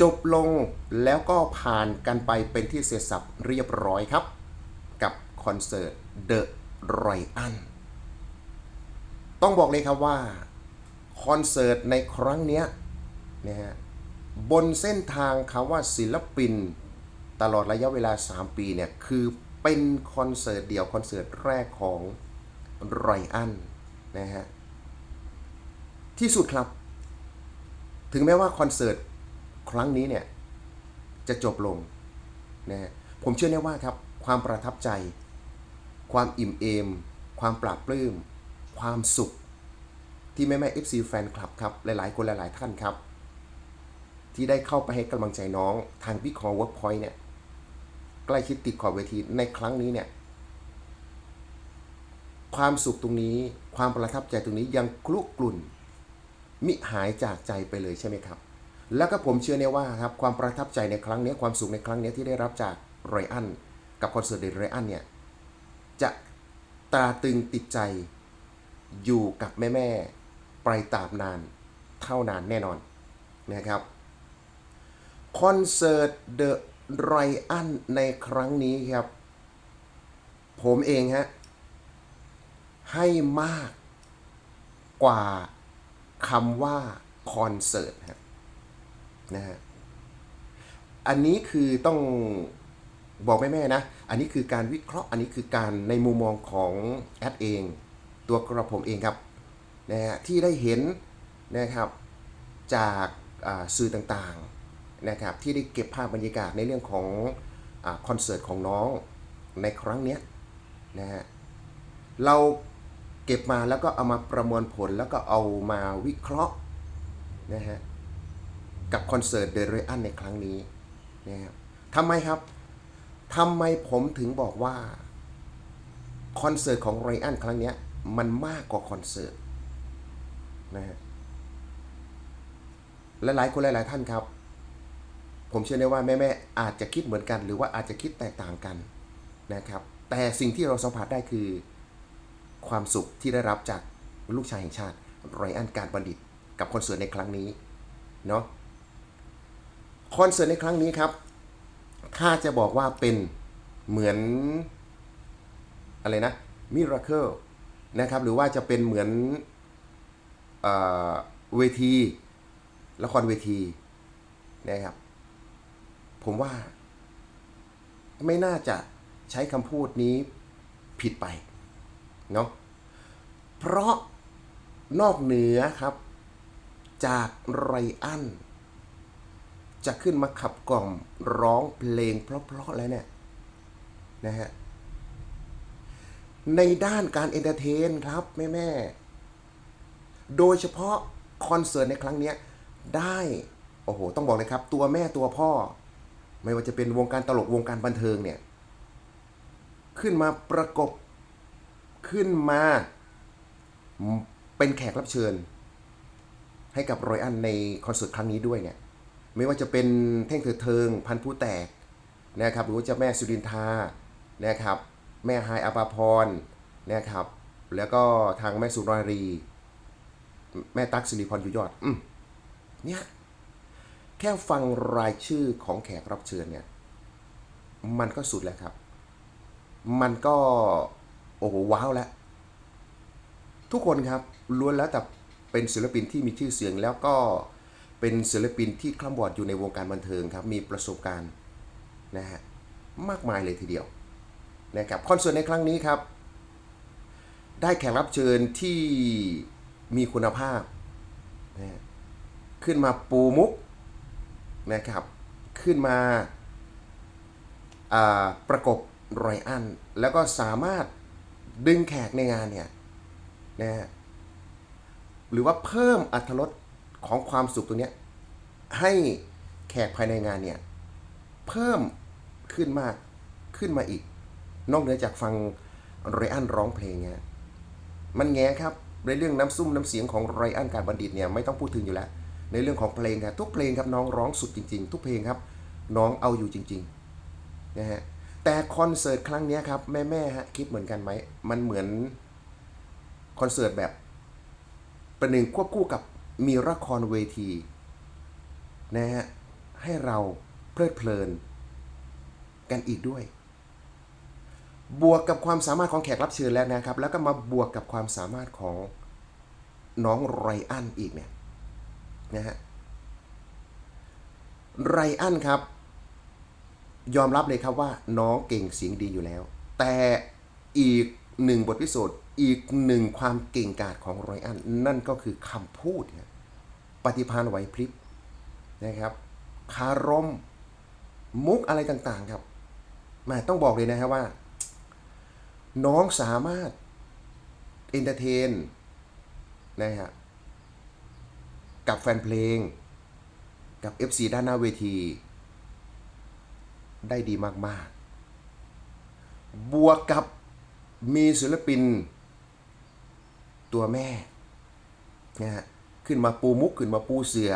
จบลงแล้วก็ผ่านกันไปเป็นที่เสร็จสับเรียบร้อยครับ กับคอนเสิร์ต The Ryan ต้องบอกเลยครับว่า คอนเสิร์ตในครั้งนี้นะฮะบนเส้นทางคำว่าศิลปิน ตลอดระยะเวลา 3 ปีเนี่ย คือเป็นคอนเสิร์ตเดี่ยวคอนเสิร์ตแรกของไรอันนะฮะที่สุดครับ ถึงแม้ว่าคอนเสิร์ต ครั้งนี้เนี่ยจะจบลงนะฮะผมเชื่อแน่ว่าครับความประทับใจ ความอิ่มเอม ความปราบปลื้ม ความสุข ที่แม่แม่ FC แฟนคลับครับ หลายๆ คนหลาย ๆ ท่านครับ ที่ได้เข้าไปให้กำลังใจน้องทางพี่คอเวิร์กพอยต์เนี่ยใกล้ชิดติดขอบเวทีในครั้งนี้เนี่ย ความสุขตรงนี้ความประทับใจตรงนี้ยังคลุกลุ่น มิหายจากใจไปเลยใช่ไหมครับ แล้วก็ผมเชื่อแน่ว่าครับความประทับใจในครั้งนี้ความสุขในครั้งนี้ที่ได้รับจากไรอันกับคอนเสิร์ตเดไรอันเนี่ยจะตราตึงติดใจอยู่กับแม่ๆไปตามนานเท่านานแน่นอนนะครับคอนเสิร์ตเดอะไรอันในครั้งนี้ครับ ผมเองฮะให้มากกว่าคำว่าคอนเสิร์ตฮะ นะฮะอันนี้คือต้องบอกแม่ๆนะ อันนี้คือการวิเคราะห์ อันนี้คือการในมุมมองของแอดเอง ตัวกระผมเองครับนะฮะที่ได้เห็นนะครับจากสื่อต่างๆนะครับที่ได้เก็บภาพบรรยากาศในเรื่องของอคอนเสิร์ตของน้องในครั้งเนี้ยนะฮะเราเก็บมาแล้วก็เอามาประมวลผลแล้วก็เอามาวิเคราะห์นะฮะ กับคอนเสิร์ตเดเรอันในครั้งนี้นะครับทำไมครับทำไมผมถึงบอกว่าคอนเสิร์ตของไรอันครั้งนี้มันมากกว่าคอนเสิร์ตนะฮะและหลายคนหลาย ๆ ท่านครับ ผมเชื่อได้ว่าแม่ๆอาจจะคิดเหมือนกัน หรือว่าอาจจะคิดแตกต่างกันนะครับ แต่สิ่งที่เราสัมผัสได้คือความสุขที่ได้รับจากลูกชายแห่งชาติไรอันการบัณฑิตกับคอนเสิร์ตในครั้งนี้เนาะ คอนเสิร์ตในครั้งนี้ครับ ถ้าจะบอกว่าเป็นเหมือนอะไรนะมิราเคิลนะครับ หรือว่าจะเป็นเหมือนเอเวที ละครเวทีนะครับ ผมว่า ไม่น่าจะใช้คำพูดนี้ผิดไปเนาะเพราะนอกเหนือครับ จากไรอัน จะขึ้นมาขับกล่อมร้องเพลงเพราะๆแล้วเนี่ยนะฮะในด้านการเอนเตอร์เทนครับแม่แม่ๆโดยเฉพาะคอนเสิร์ตในครั้งนี้ได้โอ้โหต้องบอกเลยครับ ตัวแม่ตัวพ่อ ไม่ว่าจะเป็นวงการตลกวงการบันเทิงเนี่ย ขึ้นมาประกบขึ้นมาเป็นแขกรับเชิญ ให้กับรอยอันในคอนเสิร์ตครั้งนี้ด้วยเนี่ย ไม่ว่าจะเป็นเท่งเถิดเทิง พันผู้แตกนะครับหรือว่าจะแม่สุรินทานะครับแม่ไฮายอภาพรนะครับแล้วก็ทางแม่สุนารี แม่ตั๊กสิริพรอยู่ยอดอืมเนี่ยแค่ฟังรายชื่อของแขกรับเชิญเนี่ยมันก็สุดแล้วครับ มันก็โอ้โหว้าวแล้ว ทุกคนครับล้วนแล้วแต่เป็นศิลปินที่มีชื่อเสียงแล้วก็ เป็นศิลปินที่คล่ำวอดอยู่ในวงการบันเทิงครับมีประสบการณ์นะฮะมากมายเลยทีเดียวนะครับคอนเสิร์ตในครั้งนี้ครับ ได้แขกรับเชิญที่มีคุณภาพนะฮะขึ้นมาปูมุกนะครับขึ้นมาอ่าประกบรอยอัน แล้วก็สามารถดึงแขกในงานเนี่ยนะฮะหรือว่าเพิ่มอัตรส ของความสุขตรงนี้ให้แขกภายในงานเนี่ยเพิ่มขึ้นมากขึ้นมาอีก นอกเหนือจากฟังไรอันร้องเพลงเนี่ยมันแง่ครับในเรื่องน้ำซุ้มน้ำเสียงของไรอันการบัณฑิตเนี่ยไม่ต้องพูดถึงอยู่แล้ว ในเรื่องของเพลงครับทุกเพลงครับน้องร้องสุดจริง ๆ ทุกเพลงครับน้องเอาอยู่จริงๆนะฮะแต่คอนเสิร์ตครั้งนี้ครับแม่ๆฮะคิดเหมือนกันไหมมันเหมือนคอนเสิร์ตแบบประหนึ่งควบคู่กับ มีละครเวทีนะฮะให้เราเพลิดเพลิน กันอีกด้วย บวกกับความสามารถของแขกรับเชิญแล้วนะครับ แล้วก็มาบวกกับความสามารถของน้องไรอันอีกเนี่ยนะฮะไรอันครับ ยอมรับเลยครับว่าน้องเก่งเสียงดีอยู่แล้ว แต่อีกหนึ่งบทพิสูจน์ อีกหนึ่งความเก่งกาจของไรอันนั่นก็คือคำพูดปฏิภาณไหวพริบนะครับคารมมุกอะไรต่างๆครับแมาต้องบอกเลยนะฮะว่า น้องสามารถเอนเตอร์เทนนะฮะกับแฟนเพลง กับ FC ด้านหน้าเวที ได้ดีมากๆ บวกกับมีศิลปิน ตัวแม่นะฮะขึ้นมาปูมุกขึ้นมาปูเสือ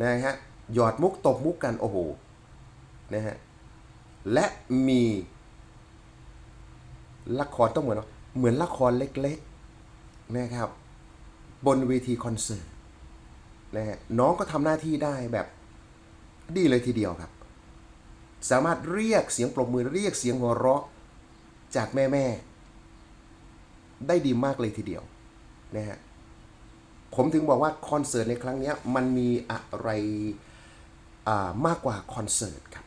นะฮะหยอดมุกตบมุกกันโอ้โหนะฮะและมีละครต้องเหมือนเหมือนละครเล็กๆนะครับ บนเวทีคอนเสิร์ตนะฮะน้องก็ทำหน้าที่ได้แบบดีเลยทีเดียวครับ สามารถเรียกเสียงปรบมือเรียกเสียงหัวเราะจากแม่ ๆ ได้ดีมากเลยทีเดียวนะฮะผมถึงบอกว่าคอนเสิร์ตในครั้งนี้มันมีอะไรอ่ามากกว่าคอนเสิร์ตครับ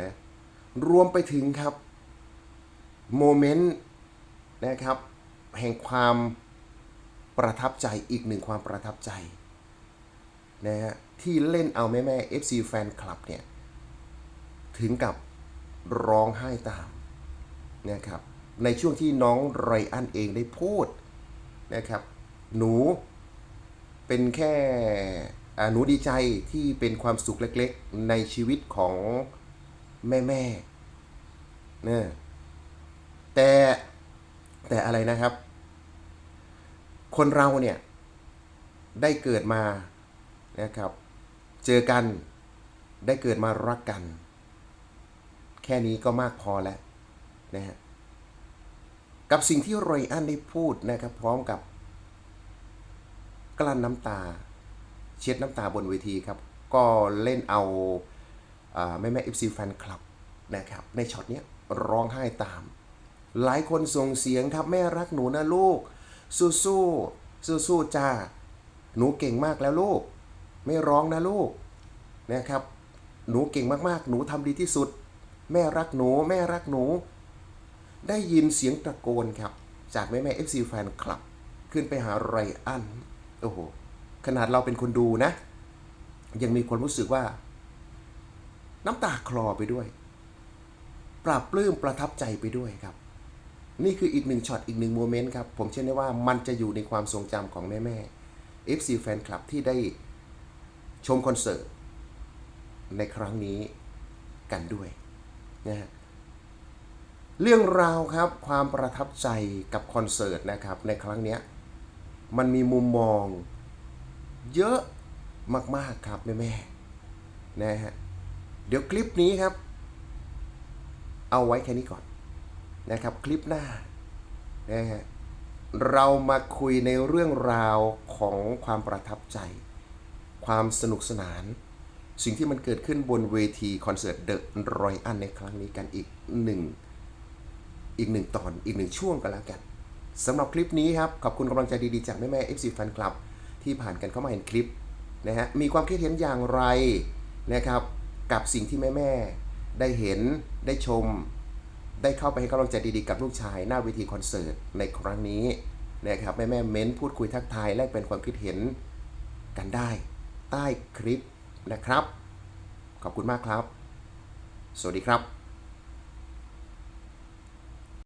นะรวมไปถึงครับโมเมนต์นะครับแห่งความประทับใจอีกหนึ่งความประทับใจนะฮะที่เล่นเอาแม่แม่ FC แฟนคลับเนี่ย ถึงกับร้องไห้ตามนะครับ ในช่วงที่น้องไรอันเองได้พูดนะครับ หนูเป็นแค่หนูดีใจที่เป็นความสุขเล็กๆ ในชีวิตของแม่ๆเนี่ยแต่แต่อะไรนะครับ คนเราเนี่ย ได้เกิดมานะครับ เจอกันได้เกิดมารักกัน แค่นี้ก็มากพอแล้วนะฮะ กับสิ่งที่รอยอันได้พูดนะครับพร้อมกับ กลั้นน้ำตา เช็ดน้ำตาบนเวทีครับ ก็เล่นเอาอแม่แม่เอฟซีแฟนคลับนะครับในช็อตนี้ร้องไห้ตาม หลายคนส่งเสียงครับแม่รักหนูนะลูก สู้สู้สู้สู้จ้าหนูเก่งมากแล้วลูก ไม่ร้องนะลูกนะครับ หนูเก่งมากๆ หนูทำดีที่สุด แม่รักหนู แม่รักหนู ได้ยินเสียงตะโกนครับ จากแม่แม่เอฟซีแฟนคลับ ขึ้นไปหาไรอัน โอ้โห ขนาดเราเป็นคนดูนะ ยังมีความรู้สึกว่า น้ำตาคลอไปด้วย ปราบปลื้มประทับใจไปด้วยครับ นี่คืออีกหนึ่งช็อตอีกหนึ่งโมเมนต์ครับ ผมเชื่อได้ว่ามันจะอยู่ในความทรงจำของแม่แม่ FC แฟนคลับที่ได้ชมคอนเสิร์ตในครั้งนี้กันด้วยนะฮะ เรื่องราวครับความประทับใจกับคอนเสิร์ตนะครับในครั้งนี้มันมีมุมมองเยอะมากๆครับแม่แม่นะฮะเดี๋ยวคลิปนี้ครับ เอาไว้แค่นี้ก่อนนะครับคลิปหน้านะฮะเรามาคุยในเรื่องราวของความประทับใจ ความสนุกสนาน สิ่งที่มันเกิดขึ้นบนเวทีคอนเสิร์ตเดอะรอยอันในครั้งนี้กันอีกหนึ่ง อีกหนึ่งตอนอีกหนึ่งช่วงกันแล้วกันสำหรับคลิปนี้ครับ ขอบคุณกำลังใจดีๆ จากแม่แม่ FC Fan Club ที่ผ่านกันเข้ามาเห็นคลิปนะฮะมีความคิดเห็นอย่างไรนะครับ กับสิ่งที่แม่แม่ได้เห็นได้ชม ได้เข้าไปให้กำลังใจดีๆ กับลูกชาย หน้าเวทีคอนเสิร์ตในครั้งนี้นะครับแม่แม่เม้นพูดคุยทักทายแลกเป็นความคิดเห็นกันได้ ใต้คลิปนะครับ ขอบคุณมากครับ สวัสดีครับ